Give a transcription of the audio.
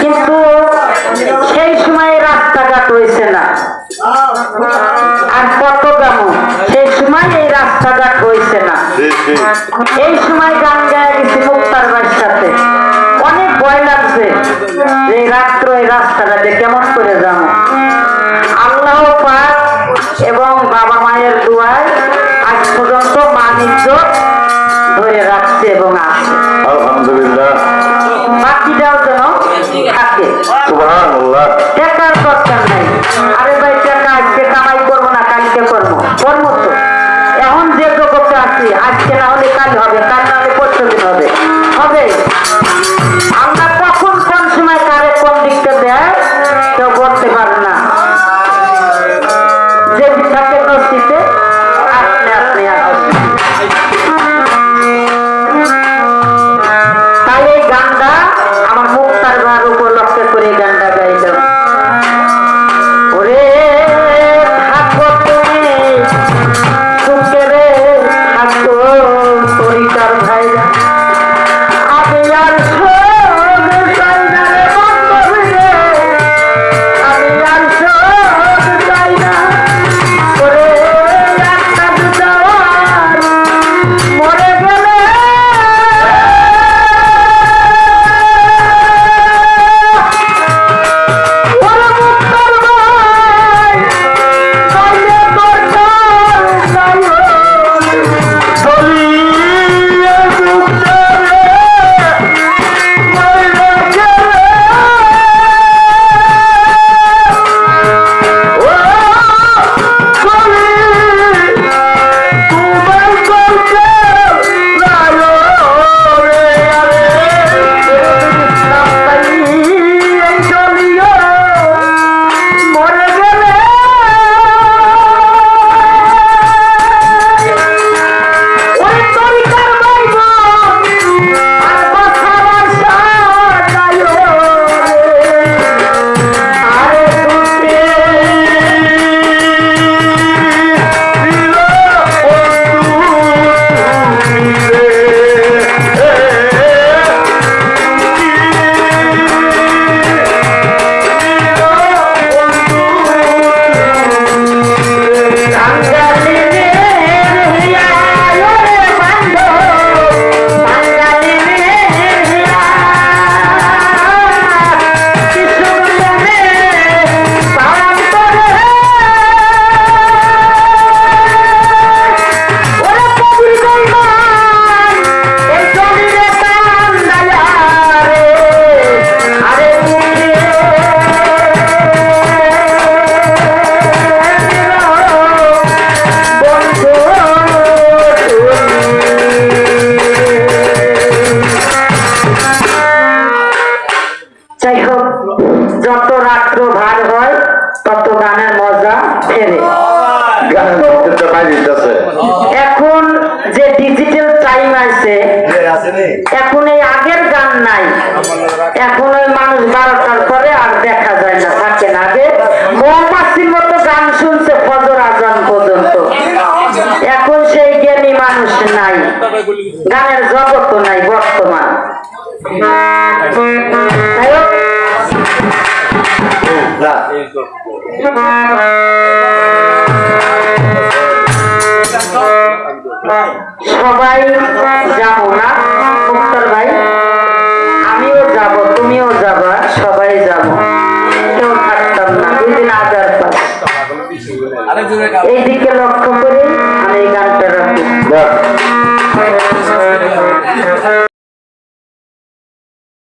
কিন্তু সেই সময় রাস্তাঘাট হয়েছে না। আর কত গ্রাম? সেই সময় এই রাস্তাঘাট হয়েছে না। এই সময় গান গায়ে গেছি মুক্তার বাড়ির সাথে। অনেক ভয় লাগছে যে রাত্র এই রাস্তাঘাটে কেমন করে যাব। আল্লাহ পাক এবং বাবা মায়ের দুয়ায় আজ পর্যন্ত মানিজ্য ধরে রাখছে এবং আছে। টাকার হবে, কাল না হলে হবে। হবে। আমরা কখন কোন সময় কারে কোন দিকটা দেয়, কেউ করতে পারে না। যে থাকে নস্তিতে আপনি আপনি আসবে গান নাই। গানের জগৎ নাই বর্তমান। সবাই যাব না